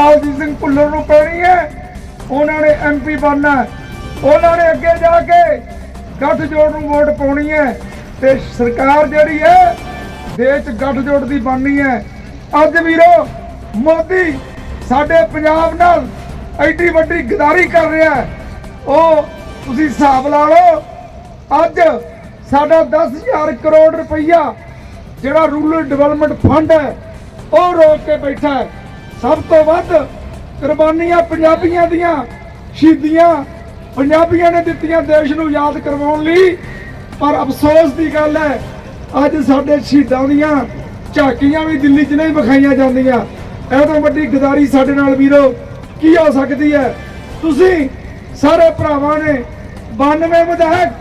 ਲਾਲਜੀਤ ਸਿੰਘ ਭੁੱਲਰ ਨੂੰ ਪੈਣੀ ਹੈ। ਉਹਨਾਂ ਨੇ ਐਮਪੀ ਬਣਨਾ ਉਹਨਾਂ ਨੇ ਅੱਗੇ ਜਾ ਕੇ ਗੱਠਜੋੜ ਨੂੰ ਵੋਟ ਪਾਉਣੀ ਹੈ। ਤੇ ਸਰਕਾਰ ਜਿਹੜੀ ਹੈ, ਦੇਸ਼ 'ਚ ਗੱਠਜੋੜ ਦੀ ਬਣਨੀ ਹੈ। ਅੱਜ ਵੀਰੋ, ਮੋਦੀ ਸਾਡੇ ਪੰਜਾਬ ਨਾਲ ਐਡੀ ਵੱਡੀ ਗਦਾਰੀ ਕਰ ਰਿਹਾ ਉਹ ਤੁਸੀਂ ਹਿਸਾਬ ਲਾ ਲਓ, ਅੱਜ ਸਾਡਾ 10000 ਕਰੋੜ ਰੁਪਈਆ ਜਿਹੜਾ ਰੂਰਲ ਡਿਵੈਲਪਮੈਂਟ ਫੰਡ ਹੈ, ਉਹ ਰੋਕ ਕੇ ਬੈਠਾ ਹੈ। ਸਭ ਤੋਂ ਵੱਧ ਕੁਰਬਾਨੀਆਂ ਪੰਜਾਬੀਆਂ ਦੀਆਂ, ਸ਼ਹੀਦੀਆਂ ਪੰਜਾਬੀਆਂ ਨੇ ਦਿੱਤੀਆਂ ਦੇਸ਼ ਨੂੰ ਯਾਦ ਕਰਵਾਉਣ ਲਈ। ਪਰ ਅਫਸੋਸ ਦੀ ਗੱਲ ਹੈ, ਅੱਜ ਸਾਡੇ ਸ਼ਹੀਦਾਂ ਦੀਆਂ ਝਾਕੀਆਂ ਵੀ ਦਿੱਲੀ 'ਚ ਨਹੀਂ ਵਿਖਾਈਆਂ ਜਾਂਦੀਆਂ। ਇਹ ਤੋਂ ਵੱਡੀ ਗਦਾਰੀ ਸਾਡੇ ਨਾਲ ਵੀਰੋ, ਕੀ ਹੋ ਸਕਦੀ ਹੈ? ਤੁਸੀਂ ਸਾਰੇ ਭਰਾਵਾਂ ਨੇ 92 ਵਿਧਾਇਕ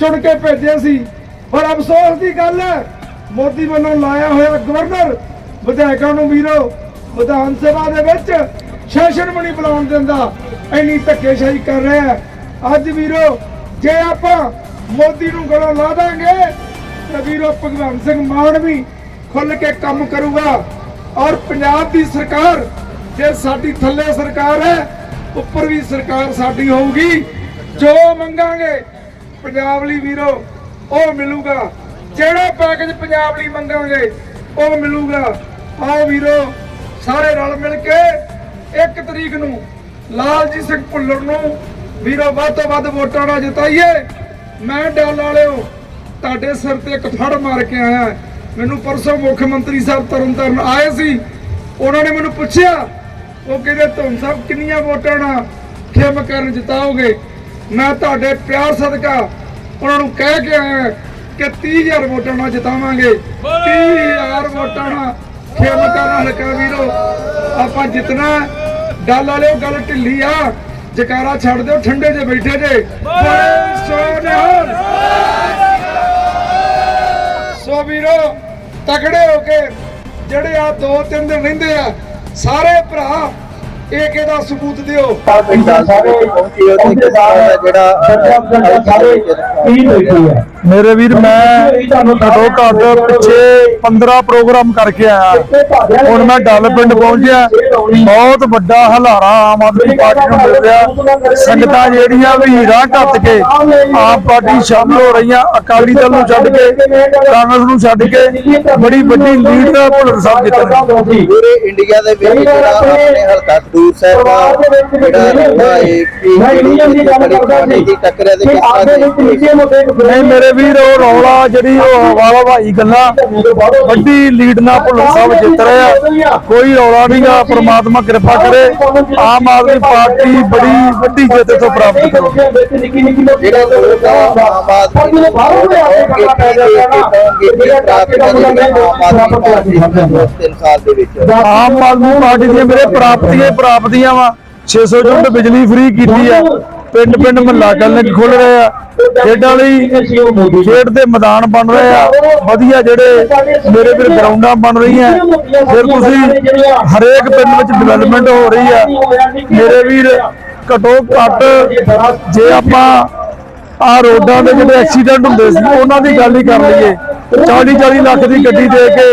ਚੁਣ ਕੇ ਭੇਜੇ ਸੀ, ਪਰ ਅਫਸੋਸ ਦੀ ਗੱਲ ਹੈ, ਮੋਦੀ ਵੱਲੋਂ ਲਾਇਆ ਹੋਇਆ ਗਵਰਨਰ ਵਿਧਾਇਕਾਂ ਨੂੰ ਵੀਰੋ ਵਿਧਾਨ ਸਭਾ ਦੇ ਵਿੱਚ ਸੈਸ਼ਨ ਵੀ ਨਹੀਂ ਬੁਲਾਉਣ ਦਿੰਦਾ। ਇੰਨੀ ਧੱਕੇਸ਼ਾਹੀ ਕਰ ਰਿਹਾ ਅੱਜ ਵੀਰੋ, ਜੇ ਆਪਾਂ ਮੋਦੀ ਨੂੰ ਗਲੋਂ ਲਾ ਦਾਂਗੇ, ਤੇ ਵੀਰੋ ਭਗਵੰਤ ਸਿੰਘ ਮਾਨ ਵੀ ਖੁੱਲ ਕੇ ਕੰਮ ਕਰੂਗਾ। ਔਰ ਪੰਜਾਬ ਦੀ ਸਰਕਾਰ, ਜੇ ਸਾਡੀ ਥੱਲੇ ਸਰਕਾਰ ਹੈ, ਉੱਪਰ ਵੀ ਸਰਕਾਰ ਸਾਡੀ ਹੋਊਗੀ। ਜੋ ਮੰਗਾਂਗੇ, ਪੰਜਾਬ ਲਈ ਵੀਰੋ, ਉਹ ਮਿਲੂਗਾ। ਜਿਹੜਾ ਪੈਕੇਜ ਪੰਜਾਬ ਲਈ ਮੰਗਾਂਗੇ, ਉਹ ਮਿਲੂਗਾ। ਆਓ ਵੀਰੋ ਸਾਰੇ ਰਲ ਮਿਲ ਕੇ 1 ਤਰੀਕ ਨੂੰ ਲਾਲਜੀਤ ਸਿੰਘ ਭੁੱਲਰ ਨੂੰ ਵੀਰੋ ਵੱਧ ਤੋਂ ਵੱਧ ਵੋਟਾਂ ਨਾਲ ਜਿਤਾਈਏ। ਮੈਂ ਡੱਲ ਵਾਲਿਓ ਤੁਹਾਡੇ ਸਿਰ ਤੇ ਇੱਕ ਫੜ ਮਾਰ ਕੇ ਆਇਆ। ਮੈਨੂੰ ਪਰਸੋਂ ਮੁੱਖ ਮੰਤਰੀ ਸਾਹਿਬ ਤਰਨਤਾਰਨ ਆਏ ਸੀ। ਉਹਨਾਂ ਨੇ ਮੈਨੂੰ ਪੁੱਛਿਆ ਉਹ ਕਹਿੰਦੇ ਤੁਮ ਸਭ ਕਿੰਨੀਆਂ ਵੋਟਾਂ ਨਾਲ ਖੇਮ ਕਰਨ ਜਿਤਾਓਗੇ? ਮੈਂ ਤੁਹਾਡੇ ਪਿਆਰ ਸਦਕਾ ਉਹਨਾਂ ਨੂੰ ਕਹਿ ਕੇ ਆਇਆ ਕਿ 30000 ਵੋਟਾਂ ਨਾਲ ਜਿਤਾਵਾਂਗੇ। 30000 ਵੋਟਾਂ ਨਾਲ ਖੇਮ ਕਰਨ ਹਲਕਾ ਵੀਰੋ ਆਪਾਂ ਜਿੱਤਣਾ ਗੱਲ ਵਾਲਿਓ ਗੱਲ ਢਿੱਲੀ ਆ। ਜਕਾਰਾ ਛੱਡ ਦਿਓ ਠੰਡੇ 'ਚ ਬੈਠੇ ਜੇ। ਸੋ ਵੀਰੋ ਤਕੜੇ ਹੋ ਕੇ ਜਿਹੜੇ ਆ ਦੋ ਤਿੰਨ ਦਿਨ ਰਹਿੰਦੇ ਆ ਸਾਰੇ ਭਰਾ ਇੱਕ ਇਹਦਾ ਸਬੂਤ ਦਿਓ। ਸਾਰੇ ਪਹੁੰਚੇ ਉੱਥੇ ਕਿਸ ਤਰ੍ਹਾਂ ਦਾ ਜਿਹੜਾ ਸਾਰੇ ਕੀ ਬੈਠੀ ਹੈ। ਮੇਰੇ ਵੀਰ ਮੈਂ ਘੱਟੋ ਘੱਟ ਪਿੱਛੇ 15 ਪ੍ਰੋਗਰਾਮ ਕਰਕੇ ਆਇਆ। ਹੁਣ ਮੈਂ ਡੱਲ ਪਿੰਡ ਪਹੁੰਚਿਆ ਬਹੁਤ ਵੱਡਾ ਹਲਾਰਾ ਆਮ ਆਦਮੀ ਪਾਰਟੀ ਨੂੰ ਮਿਲ ਰਿਹਾ। ਸੰਗਤਾਂ ਜਿਹੜੀਆਂ ਵੀ ਰਾਹ ਘੱਟ ਕੇ ਆਮ ਪਾਰਟੀ ਸ਼ਾਮਲ ਹੋ ਰਹੀਆਂ ਅਕਾਲੀ ਦਲ ਨੂੰ ਛੱਡ ਕੇ ਕਾਂਗਰਸ ਨੂੰ ਛੱਡ ਕੇ ਬੜੀ ਵੱਡੀ ਲੀਡ ਭੁੱਲਰ ਸਾਹਿਬ ਜਿੱਤਣਗੇ ਪੂਰੇ ਇੰਡੀਆ ਦੇ ਵਿੱਚ ਜਿਹੜਾ ਆਪਣੇ ਹਲਕਾ ਖਡੂਰ ਸਾਹਿਬ ਦਾ ਜਿਹੜਾ ਰਹਿੰਦਾ ਹੈ ਕਿ ਜਿਹੜੀ ਦੀ ਟੱਕਰ ਹੈ ਤੇ ਕਿਸ ਤਰ੍ਹਾਂ ਦੇ ਨਹੀਂ ਮੇਰੇ ਵੀਰ ਉਹ ਰੌਲਾ ਜਿਹੜੀ ਉਹ ਹਵਾ ਹਵਾਈ ਗੱਲਾਂ ਵੱਡੀ ਲੀਡ ਨਾਲ ਭੁੱਲਰ ਸਾਹਿਬ ਜਿੱਤ ਰਹੇ ਆ। ਕੋਈ ਰੌਲਾ ਨਹੀਂਗਾ ਪ੍ਰਮਾਤਮਾ ਕਿਰਪਾ ਕਰੇ। ਆਮ ਆਦਮੀ ਪਾਰਟੀ ਬੜੀ ਵੱਡੀ ਜਿੱਤ ਤੋਂ ਪ੍ਰਾਪਤ ਕਰੋ। ਆਮ ਆਦਮੀ ਪਾਰਟੀ ਦੇ ਤਿੰਨ ਸਾਲ ਦੇ ਵਿੱਚ। ਆਮ ਆਦਮੀ ਪਾਰਟੀ ਦੀਆਂ ਮੇਰੇ ਪ੍ਰਾਪਤੀਆਂ ਪ੍ਰਾਪਤੀਆਂ ਵਾ। 600 ਯੂਨਿਟ ਬਿਜਲੀ ਫ੍ਰੀ ਕੀਤੀ ਆ। ਪਿੰਡ ਪਿੰਡ ਮਹੱਲਾ ਕਲਨਿਕ ਖੁੱਲ ਰਹੇ ਆ। ਖੇਡਾਂ ਲਈ ਖੇਡ ਦੇ ਮੈਦਾਨ ਬਣ ਰਹੇ ਆ। ਵਧੀਆ ਜਿਹੜੇ ਮੇਰੇ ਵੀਰ ਗਰਾਊਂਡਾਂ ਬਣ ਰਹੀਆਂ। ਫਿਰ ਤੁਸੀਂ ਹਰੇਕ ਪਿੰਡ ਵਿੱਚ ਡਿਵੈਲਪਮੈਂਟ ਹੋ ਰਹੀ ਆ। ਮੇਰੇ ਵੀਰ ਘਟੋ ਘੱਟ ਜੇ ਆਪਾਂ ਆ ਰੋਡਾਂ ਦੇ ਜਿਹੜੇ ਐਕਸੀਡੈਂਟ ਹੁੰਦੇ ਸੀ, ਉਹਨਾਂ ਦੀ ਗੱਲ ਹੀ ਕਰ ਲਈਏ। 40 40 ਲੱਖ ਦੀ ਗੱਡੀ ਦੇ ਕੇ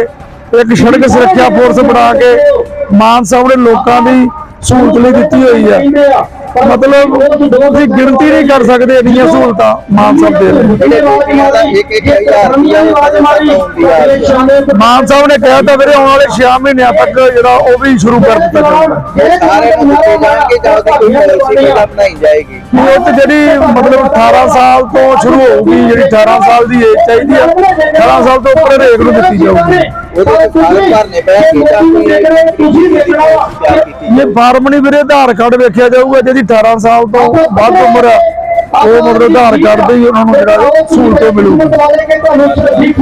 ਇੱਕ ਸੜਕ ਸੁਰੱਖਿਆ ਫੋਰਸ ਬਣਾ ਕੇ ਮਾਨ ਸਾਹਿਬ ਨੇ ਲੋਕਾਂ ਦੀ ਸਹੂਲਤ ਲਈ ਦਿੱਤੀ ਹੋਈ ਆ। ਮਤਲਬ ਤੁਸੀਂ ਗਿਣਤੀ ਨਹੀਂ ਕਰ ਸਕਦੇ ਇੰਨੀਆਂ ਸਹੂਲਤਾਂ ਮਾਨ ਸਾਹਿਬ ਦੇ ਆ। ਮਾਨ ਸਾਹਿਬ ਨੇ ਕਿਹਾ ਤਾਂ ਵੀਰੇ ਆਉਣ ਵਾਲੇ 6 ਮਹੀਨਿਆਂ ਤੱਕ ਜਿਹੜਾ ਉਹ ਵੀ ਸ਼ੁਰੂ ਕਰ ਦਿੱਤਾ ਜਾਏਗੀ। ਇਹ ਤੇ ਜਿਹੜੀ ਮਤਲਬ 18 ਸਾਲ ਤੋਂ ਸ਼ੁਰੂ ਹੋਊਗੀ ਜਿਹੜੀ 18 ਸਾਲ ਦੀ ਏਜ ਚਾਹੀਦੀ ਆ 18 ਸਾਲ ਤੋਂ ਉੱਪਰ ਹਰੇਕ ਨੂੰ ਦਿੱਤੀ ਜਾਊਗੀ। ਇਹ ਫਾਰਮ ਨਹੀਂ ਵੀਰੇ ਆਧਾਰ ਕਾਰਡ ਵੇਖਿਆ ਜਾਊਗਾ ਜਿਹਦੀ 18 ਸਾਲ ਤੋਂ ਵੱਧ ਉਮਰ ਆ। ਉਹ ਮਤਲਬ ਆਧਾਰ ਕਾਰਡ ਤੇ ਹੀ ਉਹਨਾਂ ਨੂੰ ਜਿਹੜਾ ਸਹੂਲਤ ਮਿਲੂਗੀ।